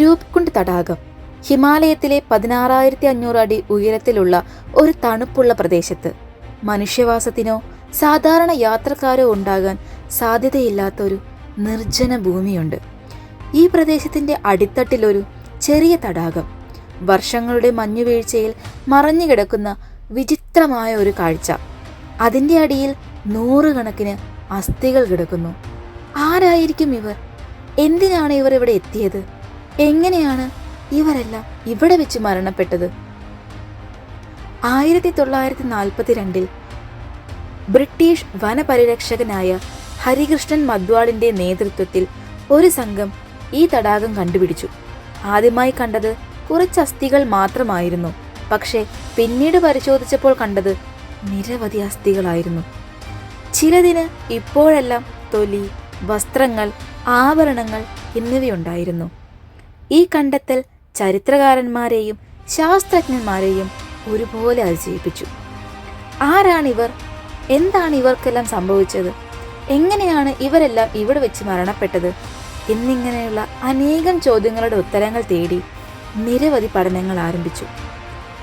രൂപ്കുണ്ട് തടാകം. ഹിമാലയത്തിലെ പതിനാറായിരത്തി അഞ്ഞൂറ് അടി ഉയരത്തിലുള്ള ഒരു തണുപ്പുള്ള പ്രദേശത്ത്. മനുഷ്യവാസത്തിനോ സാധാരണ യാത്രക്കാരോ ഉണ്ടാകാൻ സാധ്യതയില്ലാത്തൊരു നിർജന ഭൂമിയുണ്ട്. ഈ പ്രദേശത്തിന്റെ അടിത്തട്ടിലൊരു ചെറിയ തടാകം. വർഷങ്ങളുടെ മഞ്ഞുവീഴ്ചയിൽ മറഞ്ഞുകിടക്കുന്ന വിചിത്രമായ ഒരു കാഴ്ച. അതിന്റെ അടിയിൽ നൂറുകണക്കിന് അസ്ഥികൾ കിടക്കുന്നു. ആരായിരിക്കും ഇവർ? എന്തിനാണ് ഇവർ ഇവിടെ എത്തിയത്? എങ്ങനെയാണ് ഇവരെല്ലാം ഇവിടെ വെച്ച് മരണപ്പെട്ടത്? ആയിരത്തി തൊള്ളായിരത്തി നാൽപ്പത്തിരണ്ടിൽ ബ്രിട്ടീഷ് വനപരിരക്ഷകനായ ഹരികൃഷ്ണൻ മദ്വാളിന്റെ നേതൃത്വത്തിൽ ഒരു സംഘം ഈ തടാകം കണ്ടുപിടിച്ചു. ആദ്യമായി കണ്ടത് കുറച്ച് അസ്ഥികൾ മാത്രമായിരുന്നു. പക്ഷേ പിന്നീട് പരിശോധിച്ചപ്പോൾ കണ്ടത് നിരവധി അസ്ഥികളായിരുന്നു. ചിലതിന് ഇപ്പോഴെല്ലാം തൊലി വസ്ത്രങ്ങൾ ആഭരണങ്ങൾ എന്നിവയുണ്ടായിരുന്നു. ഈ കണ്ടെത്തൽ ചരിത്രകാരന്മാരെയും ശാസ്ത്രജ്ഞന്മാരെയും ഒരുപോലെ അതിജീവിപ്പിച്ചു. ആരാണിവർ? എന്താണ് ഇവർക്കെല്ലാം സംഭവിച്ചത്? എങ്ങനെയാണ് ഇവരെല്ലാം ഇവിടെ വെച്ച് മരണപ്പെട്ടത്? എന്നിങ്ങനെയുള്ള അനേകം ചോദ്യങ്ങളുടെ ഉത്തരങ്ങൾ തേടി നിരവധി പഠനങ്ങൾ ആരംഭിച്ചു.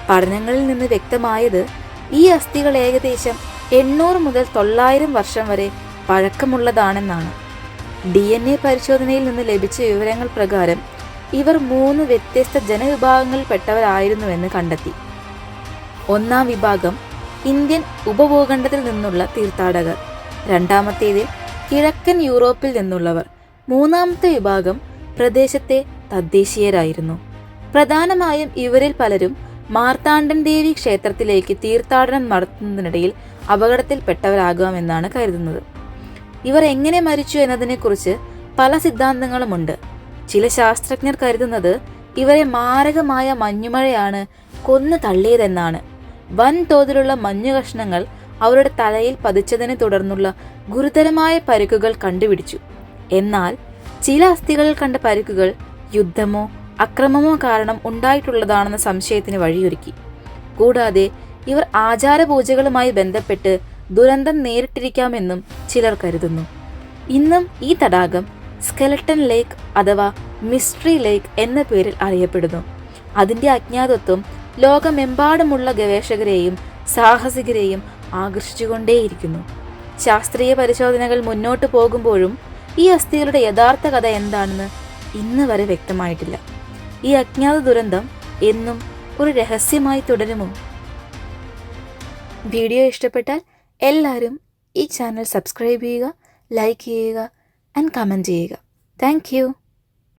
പഠനങ്ങളിൽ നിന്ന് വ്യക്തമായത് ഈ അസ്ഥികൾ ഏകദേശം എണ്ണൂറ് മുതൽ തൊള്ളായിരം വർഷം വരെ പഴക്കമുള്ളതാണെന്നാണ്. ഡി എൻ എ പരിശോധനയിൽ നിന്ന് ലഭിച്ച വിവരങ്ങൾ പ്രകാരം ഇവർ മൂന്ന് വ്യത്യസ്ത ജനവിഭാഗങ്ങളിൽപ്പെട്ടവരായിരുന്നുവെന്ന് കണ്ടെത്തി. ഒന്നാം വിഭാഗം ഇന്ത്യൻ ഉപഭൂഖണ്ഡത്തിൽ നിന്നുള്ള തീർത്ഥാടകർ. രണ്ടാമത്തേതിൽ കിഴക്കൻ യൂറോപ്പിൽ നിന്നുള്ളവർ. മൂന്നാമത്തെ വിഭാഗം പ്രദേശത്തെ തദ്ദേശീയരായിരുന്നു. പ്രധാനമായും ഇവരിൽ പലരും മാർത്താണ്ഡൻ ദേവി ക്ഷേത്രത്തിലേക്ക് തീർത്ഥാടനം നടത്തുന്നതിനിടയിൽ അപകടത്തിൽപ്പെട്ടവരാകാമെന്നാണ് കരുതുന്നത്. ഇവർ എങ്ങനെ മരിച്ചു എന്നതിനെക്കുറിച്ച് പല സിദ്ധാന്തങ്ങളുമുണ്ട്. ചില ശാസ്ത്രജ്ഞർ കരുതുന്നത് ഇവരെ മാരകമായ മഞ്ഞുമഴയാണ് കൊന്നു തള്ളിയതെന്നാണ്. വൻതോതിലുള്ള മഞ്ഞുകഷ്ണങ്ങൾ അവരുടെ തലയിൽ പതിച്ചതിനെ തുടർന്നുള്ള ഗുരുതരമായ പരുക്കുകൾ കണ്ടുപിടിച്ചു. എന്നാൽ ചില അസ്ഥികളിൽ കണ്ട പരുക്കുകൾ യുദ്ധമോ അക്രമമോ കാരണം ഉണ്ടായിട്ടുള്ളതാണെന്ന സംശയത്തിന് വഴിയൊരുക്കി. കൂടാതെ ഇവർ ആചാരപൂജകളുമായി ബന്ധപ്പെട്ട് ദുരന്തം നേരിട്ടിരിക്കാമെന്നും ചിലർ കരുതുന്നു. ഇന്നും ഈ തടാകം സ്കെലട്ടൻ ലേക്ക് അഥവാ മിസ്ട്രി ലേക്ക് എന്ന പേരിൽ അറിയപ്പെടുന്നു. അതിന്റെ അജ്ഞാതത്വം ലോകമെമ്പാടുമുള്ള ഗവേഷകരെയും സാഹസികരെയും ആകർഷിച്ചുകൊണ്ടേയിരിക്കുന്നു. ശാസ്ത്രീയ പരിശോധനകൾ മുന്നോട്ട് പോകുമ്പോഴും ഈ അസ്ഥികളുടെ യഥാർത്ഥ കഥ എന്താണെന്ന് ഇന്ന് വരെ വ്യക്തമായിട്ടില്ല. ഈ അജ്ഞാത ദുരന്തം എന്നും ഒരു രഹസ്യമായി തുടരുമോ? വീഡിയോ ഇഷ്ടപ്പെട്ടാൽ എല്ലാവരും ഈ ചാനൽ സബ്സ്ക്രൈബ് ചെയ്യുക ലൈക്ക് ചെയ്യുക ആൻഡ് കമൻറ്റ് ചെയ്യുക താങ്ക്